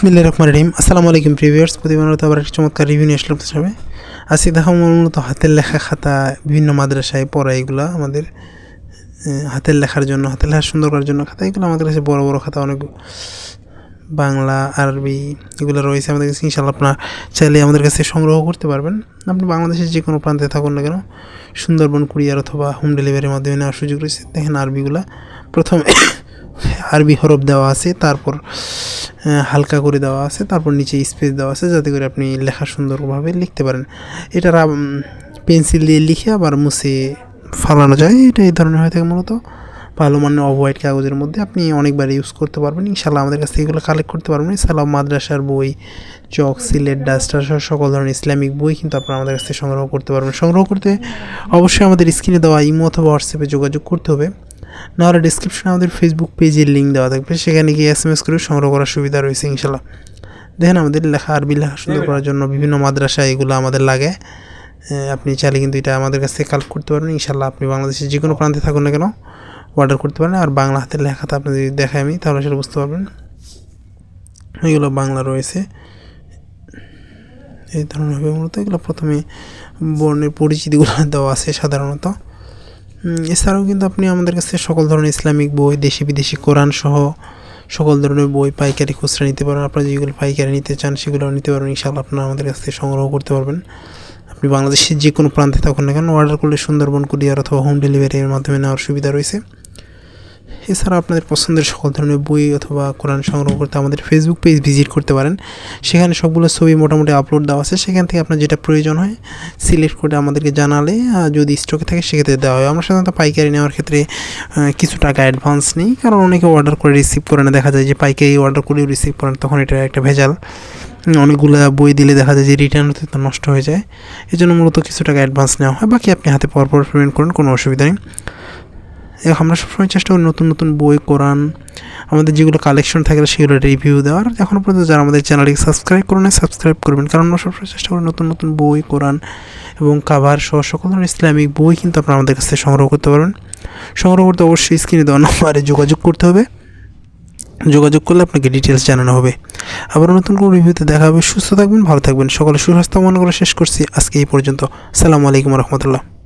বিসমিল্লা রহমান রহিম। আসসালামু আলাইকুম প্রিভিয়ার্স প্রতিবারত আবার একটা চমৎকার রিভিউ নিয়ে আসলাম সামনে। আজকে দেখা মূলত হাতের লেখা খাতা, বিভিন্ন মাদ্রাসায় পড়া এগুলো আমাদের হাতের লেখার জন্য, হাতের লেখা সুন্দর করার জন্য খাতা। এগুলো আমাদের কাছে বড় বড় খাতা, অনেক বাংলা, আরবি এগুলো রয়েছে আমাদের কাছে। ইনশাল্লাহ আপনার চাইলে আমাদের কাছে সংগ্রহ করতে পারবেন। আপনি বাংলাদেশের যে কোনো প্রান্তে থাকুন না কেন, সুন্দরবন কুরিয়ার অথবা হোম ডেলিভারির মাধ্যমে নেওয়ার সুযোগ রয়েছে। দেখেন আরবিগুলা। প্রথমে আরবি হরফ দেওয়া আছে, তারপর হালকা করে দেওয়া আছে, তারপর নিচে স্পেস দেওয়া আছে যাতে করে আপনি লেখা সুন্দরভাবে লিখতে পারেন। এটা পেন্সিল দিয়ে লিখে আবার মুছে ফালানো যায়, এটা এই ধরনের হয়ে থাকে মূলত। ভালো মানের অফ হোয়াইট কাগজের মধ্যে আপনি অনেকবার ইউজ করতে পারবেন ইনশাল্লাহ আমাদের কাছ থেকে এগুলো কালেক্ট করতে পারবেন। এছাড়াও মাদ্রাসার বই, চক, সিলেট, ডাস্টার সহ সকল ধরনের ইসলামিক বই কিন্তু আপনারা আমাদের কাছ থেকে সংগ্রহ করতে পারবেন। সংগ্রহ করতে অবশ্যই আমাদের স্ক্রিনে দেওয়া ইমো অথবা হোয়াটসঅ্যাপে যোগাযোগ করতে হবে। নাহলে ডিসক্রিপশনে আমাদের ফেসবুক পেজের লিঙ্ক দেওয়া থাকবে। সেখানে গিয়ে এস এম এস করে সংগ্রহ করার সুবিধা রয়েছে ইনশাল্লাহ। দেখেন আমাদের লেখা আরবি লেখা সুন্দর করার জন্য বিভিন্ন মাদ্রাসা এগুলো আমাদের লাগে। আপনি চাইলে কিন্তু এটা আমাদের কাছ থেকে কালেক্ট করতে পারবেন। ইনশাল্লাহ আপনি বাংলাদেশের যে কোনো প্রান্তে থাকুন না কেন অর্ডার করতে পারেন। আর বাংলা হাতের লেখাটা আপনি যদি দেখাই আমি তাহলে সেটা বুঝতে পারবেন। এগুলো বাংলা রয়েছে। এই ধরনের হবে মূলত। এগুলো প্রথমে বর্ণের পরিচিতিগুলো দেওয়া আছে সাধারণত। এছাড়াও কিন্তু আপনি আমাদের কাছে সকল ধরনের ইসলামিক বই, দেশি বিদেশি কোরআন সহ সকল ধরনের বই, পাইকারি খুচরা নিতে পারেন। আপনারা যেগুলো পাইকারি নিতে চান, সেগুলো নিতে পারবেন ইনশাআল্লাহ আপনারা আমাদের কাছ থেকে সংগ্রহ করতে পারবেন। আপনি বাংলাদেশের যে কোনো প্রান্তে থাকুন না কেন অর্ডার করলে সুন্দরবন, কুরিয়ার অথবা হোম ডেলিভারির মাধ্যমে নেওয়ার সুবিধা রয়েছে। এছাড়া আপনাদের পছন্দের সকল ধরনের বই অথবা কোরআন সংগ্রহ করতে আমাদের ফেসবুক পেজ ভিজিট করতে পারেন। সেখানে সবগুলো ছবি মোটামুটি আপলোড দেওয়া আছে। সেখান থেকে আপনার যেটা প্রয়োজন হয় সিলেক্ট করে আমাদেরকে জানালে যদি স্টকে থাকে সেক্ষেত্রে দেওয়া হয়। আমরা সাধারণত পাইকারি নেওয়ার ক্ষেত্রে কিছু টাকা অ্যাডভান্স নিই। কারণ অনেকে অর্ডার করে রিসিভ করে না। দেখা যায় যে পাইকারি অর্ডার করেও রিসিভ করেন, তখন এটা একটা ভেজাল। অনেকগুলো বই দিলে দেখা যায় যে রিটার্ন হতে নষ্ট হয়ে যায়। এই জন্য মূলত কিছু টাকা অ্যাডভান্স নেওয়া হয়। বাকি আপনি হাতে পর পর পেমেন্ট করেন, কোনো অসুবিধা নেই। আমরা সবসময় চেষ্টা করি নতুন নতুন বই, কোরআন, আমাদের যেগুলো কালেকশন থাকে সেগুলো রিভিউ দেওয়ার। এখনও পর্যন্ত যারা আমাদের চ্যানেলটিকে সাবস্ক্রাইব করুন সাবস্ক্রাইব করবেন। কারণ আমরা সবসময় চেষ্টা করি নতুন নতুন বই, কোরআন এবং কাভার সহ সকল ধরনের ইসলামিক বই কিন্তু আপনারা আমাদের কাছ থেকে সংগ্রহ করতে পারবেন। সংগ্রহ করতে অবশ্যই স্ক্রিনে দেওয়া নম্বরে যোগাযোগ করতে হবে। যোগাযোগ করলে আপনাকে ডিটেলস জানানো হবে। আবার নতুন কোনো রিভিউতে দেখা হবে। সুস্থ থাকবেন, ভালো থাকবেন। সকলে সুস্বাস্থ্য মনে করে শেষ করছি। আজকে এই পর্যন্ত। সালামু আলাইকুম রহমতুল্লাহ।